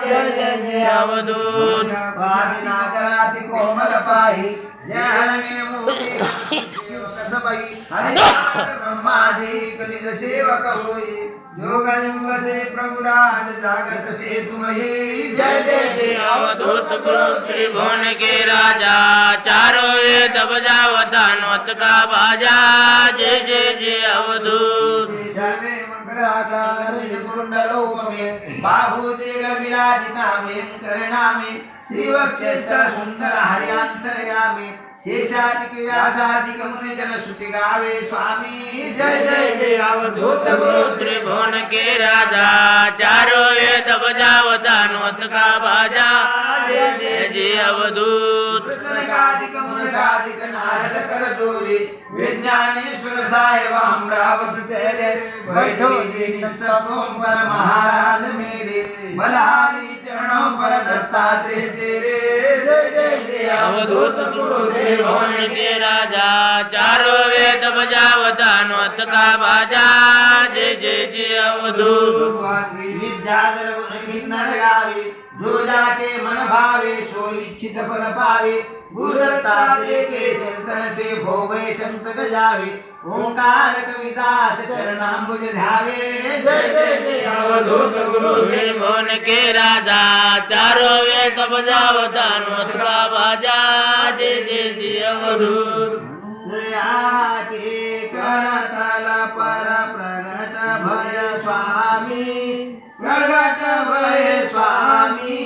जय जय जय अवधूत वादिनाकराति कोमल पाहि कसबई ब्रह्मादि कलिज सेवक होई योग युग से प्रभु राज जागत से तुम्हें जय जय जय अवधूत गुरु त्रिभुवन के राजा चारों वेद बजावता नौत का बाजा जय जय जय अवधूत सर्वे मंगलाकार कुंडलोपमे बाहुदेव विराजितामे करणामे शेषादिक व्यासादिक मुनि जन स्तुति गावे स्वामी। जय जय जय अवधूत गुरु त्रिभुवन के राजा। चारों वेद बजावता नौत का बाजा अवधूत। कृष्णकादिक मुनिकादिक नारद कर जोड़ी विज्ञानेश्वर साहेब अमरावत तेरे बैठो दीनस्तपों पर महाराज मेरे बलहारी चरणों पर दत्तात्रेय तेरे जय जय जय। अवधूत गुरु त्रिभुवन के राजा। चारों वेद बजावता नौत का बाजा। जय जय जय अवधूत। विद्याधर किन्नर गावे जो जाके मन भावे सो इच्छित फल पावे गुरुदत्तात्रेय के चिंतन से भोगे संकट जावे। ओंकार कविदास चरणाम्बुज ध्यावे। जय जय जय। अवधूत गुरु त्रिभुवन के राजा। चारों वेद बजावता नौत का बाजा। जय जय जय अवधूत। के करतल पर प्रगट भय स्वामी। प्रगट भय स्वामी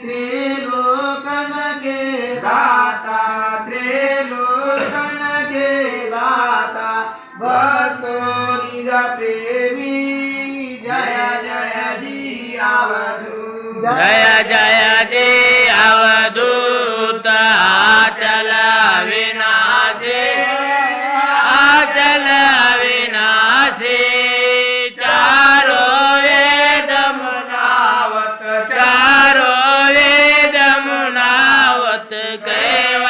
त्रिलोकन के दाता त्रिलोकन के दाता। भक्तो निज प्रेमी जय जय जी आवधू। जय जय जी मुनावत कैवल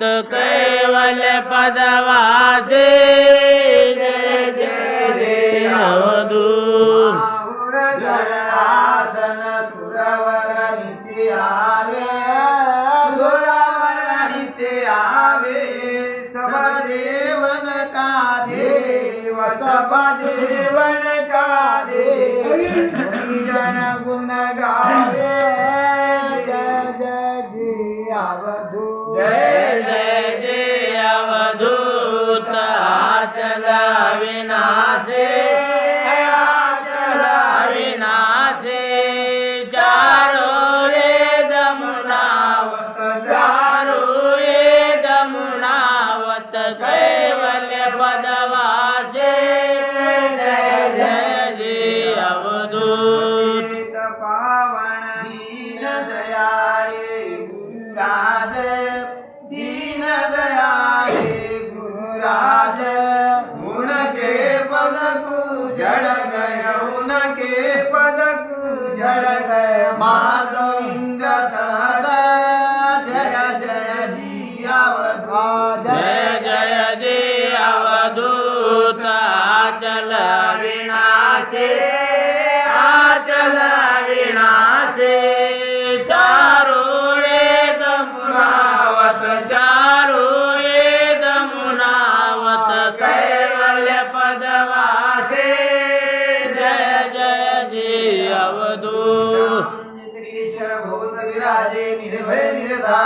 मुनावत कैवल पदवासे जय जय जय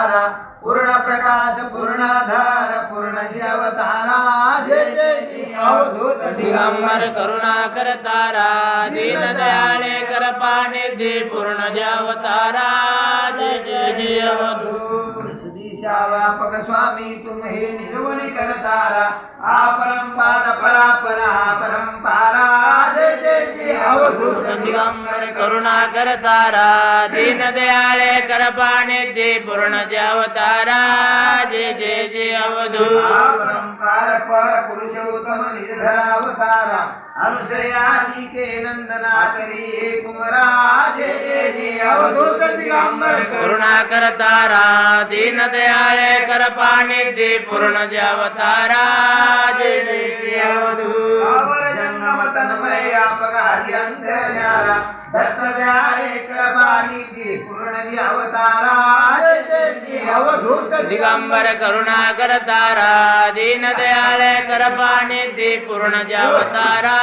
अवधूत पूर्ण प्रकाश पूर्णाधार पूर्ण जी अवतारा जय जय. अवधूत दिगंबर करुणाकर तारा. दीन दयाळे कृपा दे पूर्ण अवतारा जय जय जय. अवधूत व्यापक स्वामी तुम हे निजवणी करतारा अपरंपार परापरा परंपारा जय जय जी अवधूत दिगंबर करुणा करतारा. दीन दयाळे करपाने निधी पूर्ण जवतारा जय जे जय जय जय. अवधूत दिगंबर करुणाकर तारा दीन दयाळे कृपा निधी पूर्ण जवतारा जय जय जय अवधूत अवर जंगम तन्मय अपघाती अंतर्याला दत्त द्यारे कृपा अवतारा अवधूत दिगंबर करुणाकर तारा दीन दयाळे कृपा निधी पूर्ण जवतारा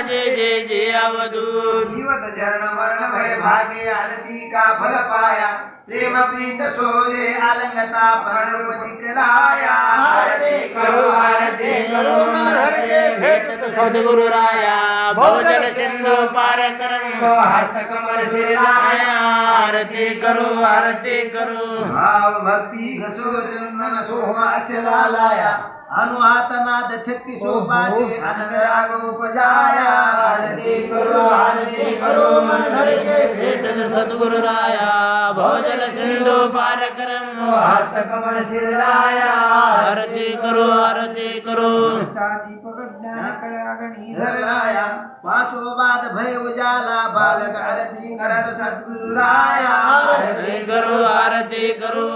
जय जय जय अवधूत. जीवत जरण मरण भय भागे आरती का फल पाया. प्रेम प्रीत सोजे आलंगता प्रणवती कराया आरती करो आरती करो. भेटत सद्गुरु राया भोजन सिंधु पार करम हस्त लाया आरती करो आरती करो। भाव भक्ती घसो चंदन सोमा लाया अनुहात नाद छत्तीसो पाजे आनंद राग उपजाया। आरती करो आरती करो मन धर के भेटत सद्गुरु राया भोजन सिंधु पार करम हस्त कमल लाया आरती करो आरती करो। दीपक ज्ञान कर अगणी धरलाया पाचो बाद भय उजाला बालक आरती करत सद्गुरु राया आरती करो आरती करो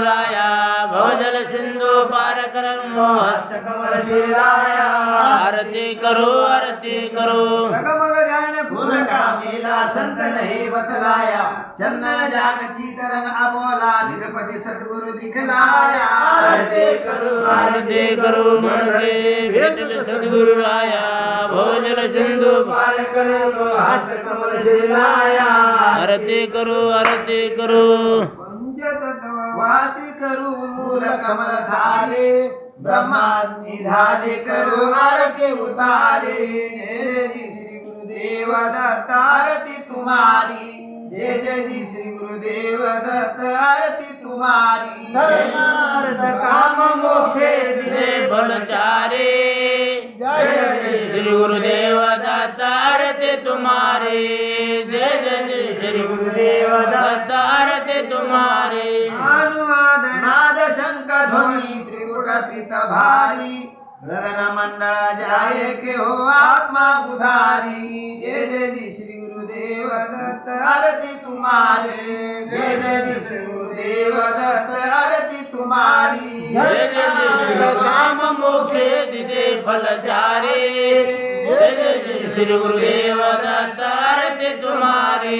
राया भोजन सिंधु पार करम हस्त कमल शिलाया। आरती करो आरती करो। जगमग ध्यान गुण का मेला संत नहीं बतलाया। चंदन जागती तरंग अबोला निरपति सद्गुरु दिखलाया। आरती करो आरती करो। मन से भेटत सद्गुरु राया भोजन सिंधु पार करम हस्त कमल शिलाया आरती करो आरती करो। वाती करू मूल कमल धारे ब्रह्मा निधाले करू आरती उतारे। श्री गुरुदेव दत्त आरती तुम्हारी। जय जय जी श्री गुरुदेव दत्त आरती तुम्हारी। धर्मार्थ काम मोक्षे दिले फलचारे जय जय श्री गुरुदेव दत्त आरती तुम्हारे। जय जय श्री गुरुदेव दत्त आरती तुम्हारे। अनुवाद नाद शंख ध्वनी त्रिपुट त्रित भारी गगन मंडळ जाये के हो आत्मा उधारी। जय जय जी श्री गुरुदेव दत्त आरती तुम्हारे। जय जय जी श्री गुरुदेव दत्त आरती तुम्हारी। जय जय काम मोक्षे दिले फलचारे जय जय श्री गुरुदेव दत्त आरती तुम्हारे।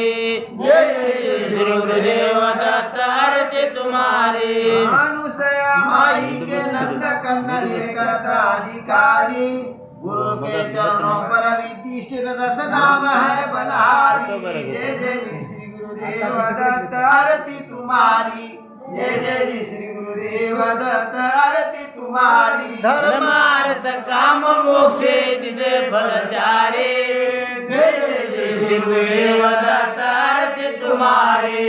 जय जय श्री गुरुदेव दत्त आरती तुम्हारे। अनुसया माई के नंद कन्न निर्गत अधिकारी। गुरु के चरणों पर विधिष्ठिर रस नाम है बलहारी जय जय श्री गुरुदेव दत्त आरती तुम्हारी. जय जय जी श्री गुरुदेव दत्त आरती तुम्हारी. धर्मार्थ काम मोक्षे दिले फलचारे. जय जय श्री गुरुदेव दत्त आरती तुम्हारे.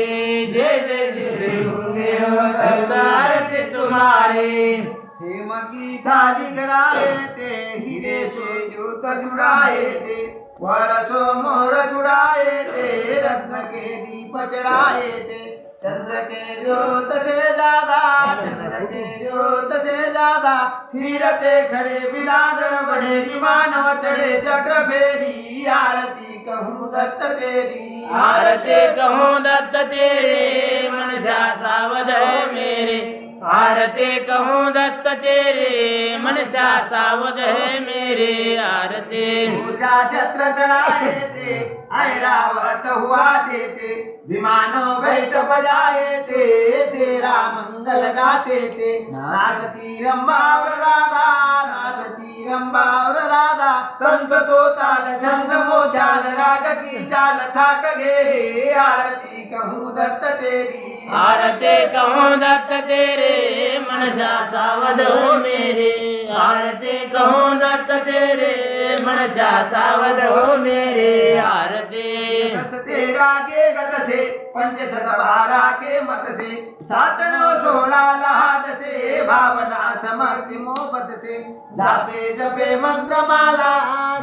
जय जय श्री गुरुदेव दत्त आरती तुम्हारे. हेम की थाली गड़ाए थे हीरे से जोत जुड़ाए ते वरसो मोर जुड़ाए ते रत्न के दीप चढ़ाए ते। चंद्र के ज्योत से ज्यादा चंद्र के ज्योत से ज्यादा हीरते खड़े बिरादर बड़े जी मानव चढ़े चक्र फेरी आरती कहूँ दत्त तेरी। आरती कहूँ दत्त तेरे मनसा सावध है मेरे। आरते कहूँ दत्त तेरे मनसा सावध है मेरे आरते। पूजा छत्र चढ़ाए थे ऐरावत हुआ देते विमानो बैठ बजाए थे तेरा मंगल गाते थे। नाचती रंबावर राधा नाचती रंबावर राधा तंत तो ताल छंद मोजाल राग की चाल थाक घेरे आरती कहूँ दत्त तेरी। आरती कहूँ दत्त तेरे मनसा सावध हो मेरे। आरती कहूँ दत्त तेरे मनसा सावध हो मेरे। आरती दस तेरा के गत से पंच शत बारा के मत से सात नव सोळा लहाद से भावना समर्थ मोबत से जापे जपे मंत्रमाला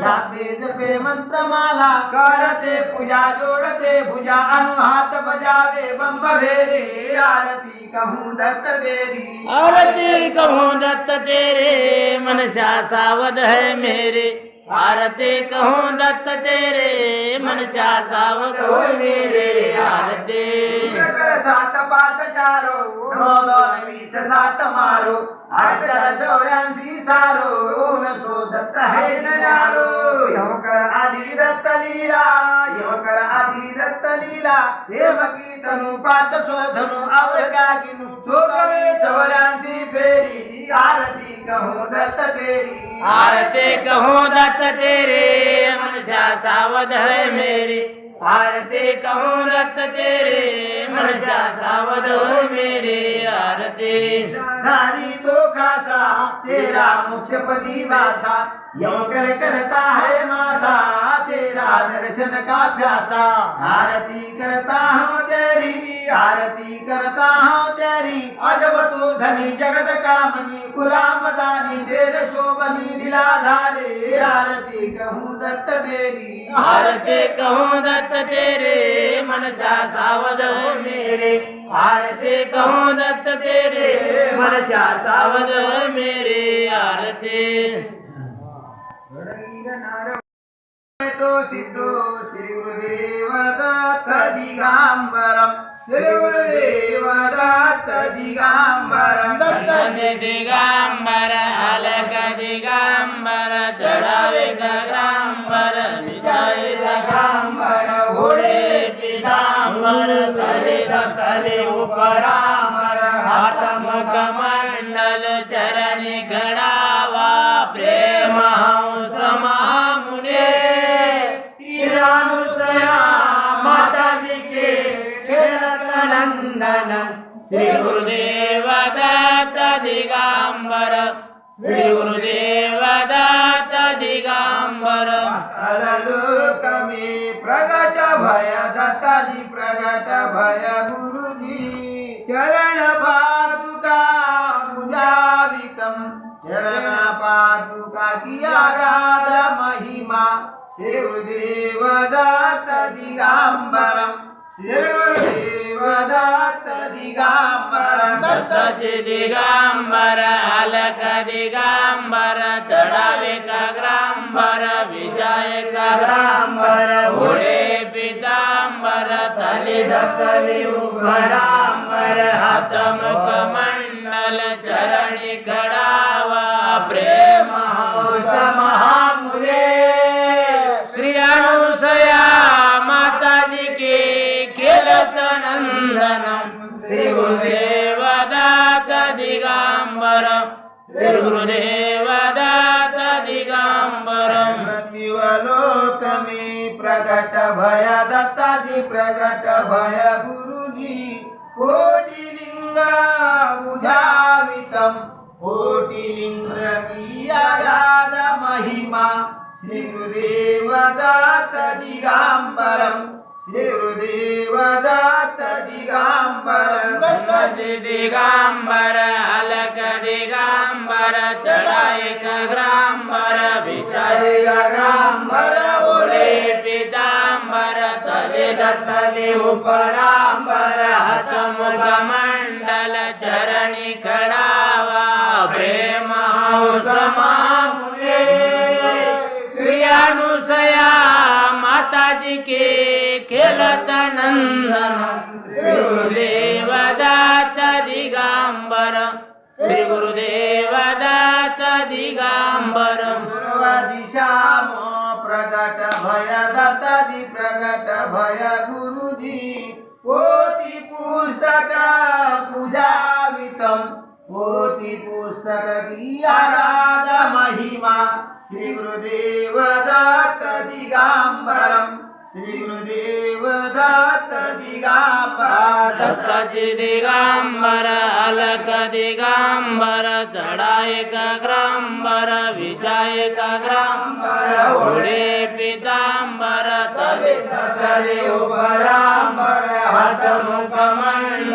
जापे जपे मंत्रमाला करते पूजा जोड़ते भुजा अनुहात बजावे बम भेरे आरती कहूँ दत्त देरी आरती कहूँ दत्त तेरे मनसा सावध है मेरे। आरती कहूँ दत्त तेरे मनसा सावध हो मेरे आरती कर सात पात चारो नौ दोन वीस सात मारो। आठ चार चौऱ्याऐंशी सारो न सो दत्त है नारो कर आधी दत्त लीला कर आधी दत्त लीला। देवकी तनु पाच स्वधनु आवड कागिनु चोकवे चौऱ्याऐंशी फेरी आरती कहूँ दत्त तेरी। आरती कहूँ दत्त तेरे मनसा सावध है मेरे। आरती कहूँ दत्त तेरे मनसा सावध हो मेरे। आरती। धारी तो खासा तेरा मुख्य पदी वासा यमकर करता है मासा तेरा दर्शन का प्यासा? आरती करता हूँ तेरी आरती करता हूँ तेरी। अजब तू धनी जगत कामनी गुलाम दानी तेरे शोभनी दिलाधारे आरती कहूँ दत्त तेरी। आरती कहूँ दत्त तेरे मनसा सावध हो मेरे। आरती कहूँ दत्त तेरे मनसा सावध हो मेरे। आरती टो सिद्धो श्री गुरुदेव दत्त दिगांबरम श्री गुरुदेव दत्त दिगांबरम दत्त दिगांबर अलग दिगांबर चढावे गगांबर विजय गगांबर घोडे पितांबर तले तले उपरांबर श्री गुरुदेव दत्त दिगांबर श्री गुरुदेव दत्त दिगांबर लोक प्रगट भय दत्ताजी प्रगट भय गुरुजी चरण पादुका पूजावितम। चरण पादुका की आगाध महिमा श्री गुरुदेव दत्त दिगांबरम श्री गुरुदेव दत्त दिगांबरम दत्ताचे दिगांबर अलक दिगांबर चढावे काग्रांबर विजय काग्रांबर घोडे पितांबर तले धकली उभरांबर हातमुख मंडल चरणी कडावा प्रेम हंस दिगांबर श्री गुरुदेव दात दिगांबरम लोक प्रगट भय दत्ताजी प्रगट भय गुरुजी कोटि लिंग पूजावितम कोटि महिमा श्री गुरुदेव दत्त दिगांबरम श्री गुरुदेव दत्त दिगांबर अलक दिगांबर चढाए ग्रांबर विचारे ग्रांबर ओढे पितांबर तले दत्तले उपरांबर हतमुख मंडल चरणी कडावा प्रेम समा महामुने श्री अनुसया माताजी के खेलत नंदन गुरुदेव दत्त दिगांबर श्री गुरुदेव दत्त दिगांबर पूर्व प्रगट भय दत्ताजी प्रगट भय गुरुजी पोथी पुस्तक पूजावितम। पोथी पुस्तक आराध महिमा। श्री गुरुदेव दत्त दिगांबरम श्री गुरुदेव दत्त दिगांबर दत्ताची दिगांबर अलक दिगांबर चढायक ग्रांबर विचायक ग्रांबर पुढे पितांबर तले तले उपरांबर हात मुख मंड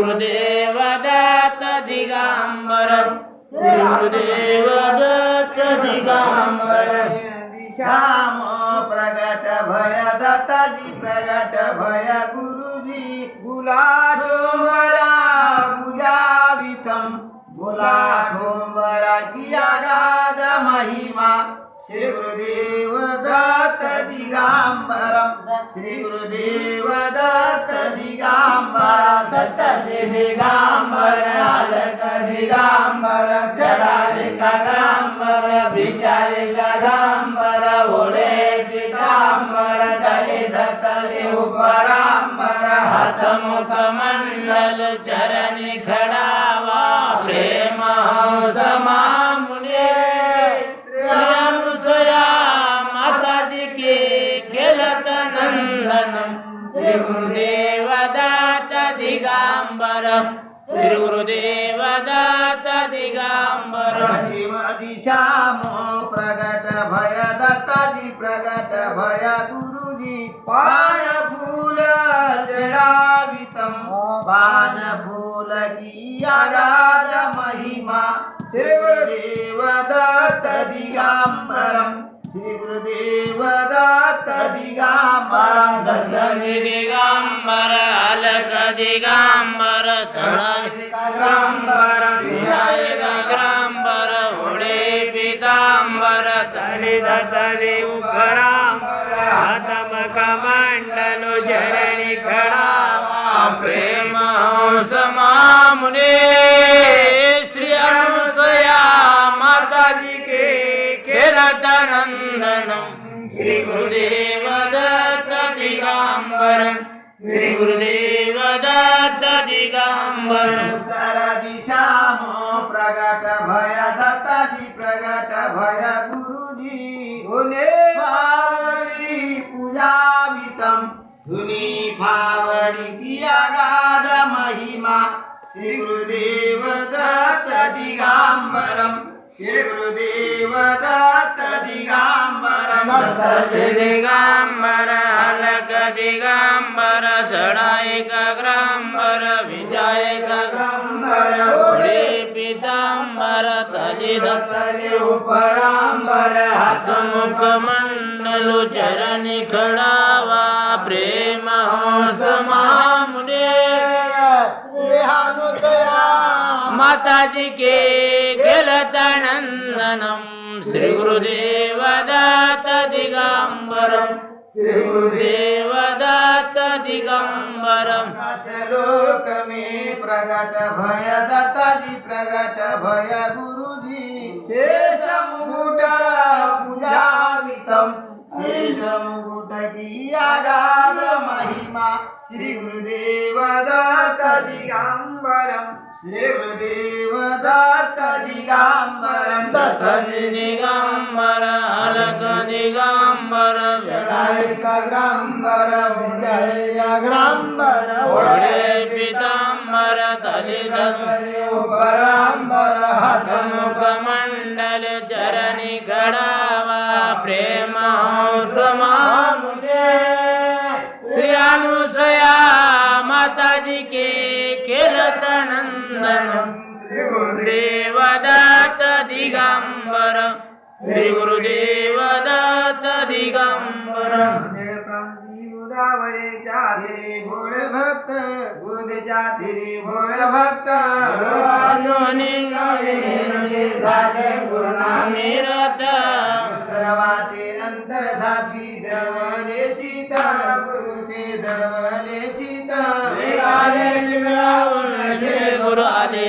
गुरुदेव दत्त दिगांबर गुरुदेव दत्त दिगांबर श्याम प्रगट भय दत्ताजी प्रगट भय गुरुजी। गुलाढोबरा पूजावितम। गुलाढोबरा की आगाध महिमा। श्री गुरुदेव दत्त दिगांबरम. श्री दत्त दिगांबर दत्त दिगांबर आलक दिगांबर चढाले गांबर विचारे गांबर ओढे पितांबर तले दत्तले उपरांबर हात मुख मंडल चरणी खडावा प्रेम हंस नंदन श्री गुरुदेव दत्त दिगांबर श्री गुरुदेव दत्त दिगांबर पश्चिम दिशा प्रगट भय दत्ताजी प्रगट भय गुरुजी पान फूल चढ़ावितम पान फूल की आगाध महिमा श्री गुरुदेव दत्त दिगांबरम श्री गुरुदेव दत्त दिगांबरम दत्त दिगांबर अलक दिगांबर चढायकांबर विनायक ग्रांबर उडे पितांबर तली दतली उपरांबर हातमक मंडल श्री गुरुदेव दत्त दिगांबरम श्री गुरुदेव दत्त दिगांबरम उत्तर दिशा प्रगट भय दत्ताजी प्रगट भय गुरुजी। हुने पावडी पूजावितम धुनी पावडी की गाद महिमा। श्री गुरुदेव दत्त दिगांबरम श्री गुरुदेव दत्त दिगांबरम दत्त दिगांबर अलक दिगांबर ग्रांबर विजयक ग्रांबर पितांबर दत्तले उपरांबर मंडल चरणी खडावा प्रेम हंस महामुने माताजी के गेलत नंदनम। श्री गुरुदेव दत्त दिगंबरम। श्री गुरुदेव दत्त दिगंबरम। लोक में प्रगट भय दत्ताजी प्रगट भय गुरुजी। शेष मुकुट पूजावितम। शेष मुकुट की आगार महिमा। श्री गुरुदेव दत्त दिगंबरम श्री गुरुदेव दत्त दिगंबरम दत्त दिगंबर अलग दिगंबर ग्रांबर विजय ग्रांबर ओढे पितांबर तली परांबर मुख मंडल चरणी घडावा प्रेम हंस गुरुदेव दत्त दिगंबर। श्री गुरुदेव दत्त दिगंबर बुधावरे जातिरे भोळ भक्त बुध जातिरे भोळ भक्त। झाले गुरुनामीरत सर्वाचे नंतर साक्षी द्रवले चित गुरु जळवले श्री गुरु आले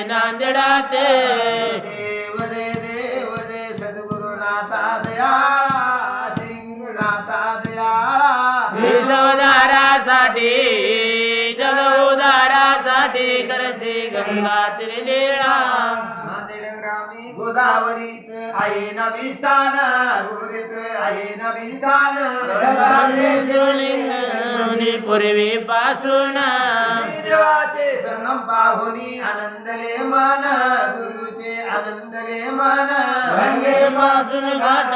देव जय देव जय सद्गुरुनाथा दयाळा श्री गुरुनाथा दयाळा. जग उदारासाठी करसे गंगा तिरलीळा. गोदावरीच आहे नभिस्थान गुरुदेच आहे नभिस्थान शिवलिंग पूर्वी पासून. देवाचे संगम पाहुनी आनंदले मन गुरुचे आनंदले मन. पासून घाट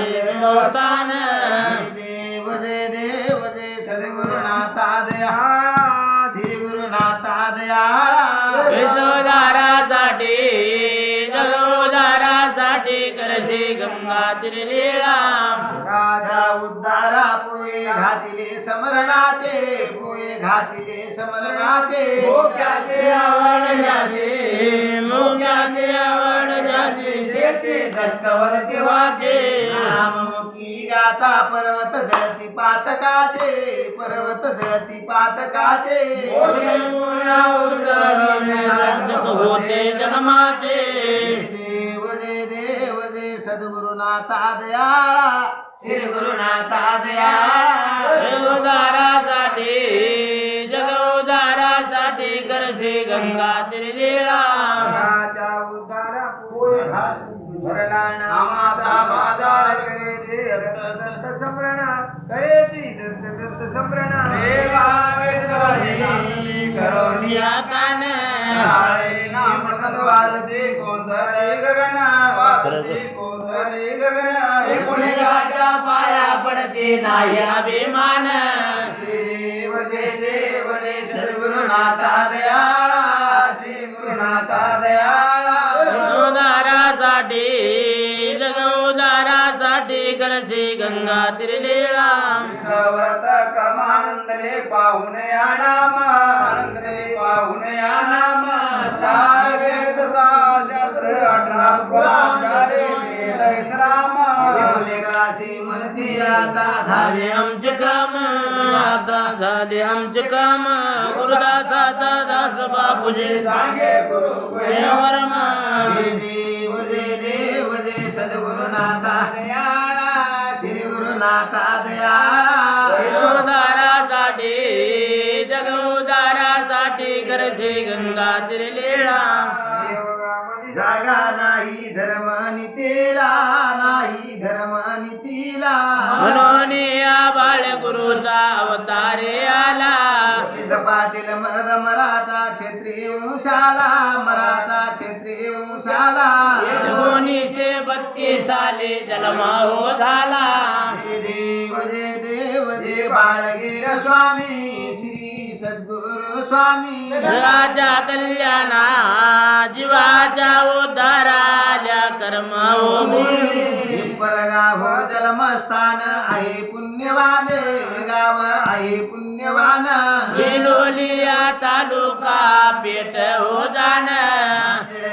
हिंदुस्थान देव जय देव जय सद्गुरुनाथा दयाळा श्री गुरुनाथा दयाळा जगोदारासाठी करसे गंगा तिरलीळा राजा उद्धारा पोये घातिले समरणाचे पोये घातिले समरणाचे. मोक्षाचे आवड जाचे मोक्षाचे आवड जाचे देते धक्कवर देवाचे नाममुखी गाता पर्वत जळती पातकाचे पर्वत जळती पातकाचे. होते जय सद्गुरुनाथा दयाळा श्री गुरुनाथा दयाळा उदारासाठी जगोदारासाठी करसे गंगा तिरलीळा. राजा उद्धारा पोय भरला नामाचा बाजार करे ते दत्त दत्त संभ्रण करे ती दत्त दत्त संभ्रण करोनिया कान काळे नाम वाजते कोणतरे गगन. वाजते कोणतरे गगन. कोणी राजा पाया पडते नाही अभिमान. देव जय देव जय सद्गुरुनाथा दयाळा श्री गुरुनाथा दयाळा. उदारासाठी करसे गंगा तिरलीळा व्रत आनंदले पाहुन या नाम सार वेद सहा शास्त्र अठरा पुराचारे वेद श्राम काशी म्हणती आता झाले आमचे काम आता झाले आमचे काम गुरुदासाचा दास बापूजी सांगे गुरु वर्मा श्री गुरुनाथा दयाळा उदारासाठी जगउदारासाठी करसे गंगा तिरलीळा जागा नाही धर्म नीतीला नाही धर्म नीतीला म्हणून या बाळ गुरुचा अवतारे पोलीस पाटील मरद मराठा क्षत्रिय वंशाला मराठा क्षत्रिय वंशाला एकोणीसशे बत्तीस साली जन्म हो झाला. जय देव जय देव जय बाळगीर स्वामी श्री सद्गुरु स्वामी. जगाच्या कल्याणा जीवाच्या उद्धाराल्या कर्म हो भूमी गाव जन्मस्थान आहे पुण्यवान गाव आहे पुण्यवान. बेलोलिया तालुका पेट हो जाण.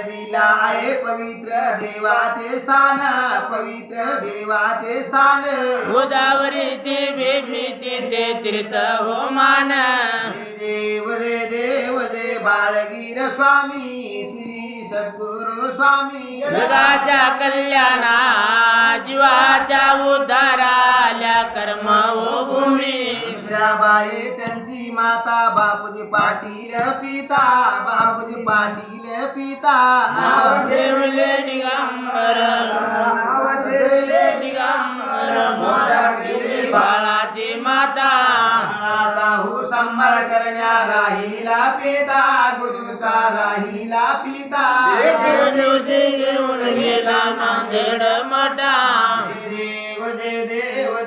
जिल्हा आहे पवित्र देवाचे स्थान पवित्र देवाचे स्थान. गोदावरीची बेबी ते तीर्थ हो मान. देव जय देव जय बाळगीर स्वामी. सद्गुरु स्वामी जगाच्या कल्याणा जीवाच्या उद्धाराल्या कर्म हो भूमी. बाई त्यांची माता बापूजी पाटील पिता बापूजी पाटील पिता. नाव ठेवले दिगंबर. नाव ठेवले दिगंबर. मोठा गेली बाळाची माता. जाहू सांभाळ करण्या राहिला पिता गुरुचा राहिला पिता. दिवशी घेऊन गेला नांदेड मटा.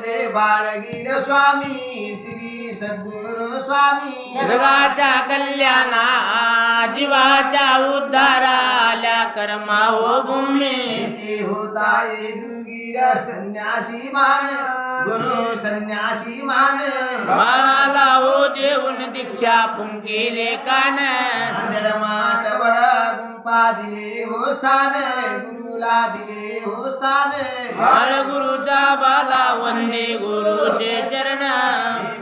जय बाळगीर स्वामी श्री सद्गुरु स्वामी. जगाच्या कल्याणा जीवाच्या उद्धाराल्या कर्मा हो भूमी. ते होता दुर्गीर संन्यासी मान गुरु संन्यासी मान. बाळाला हो देऊन दीक्षा फुंकिले कान. माट वडा गुंपा दिले हो स्थान गुरुला दिले हो स्थान बाळ गुरुचा बाला वंदे गुरुचे चरण.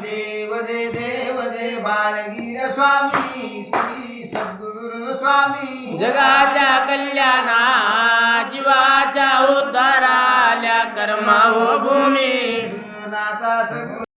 देव देव जय देव जय बाळगीर स्वामी श्री सद्गुरु स्वामी. जगाच्या कल्याणा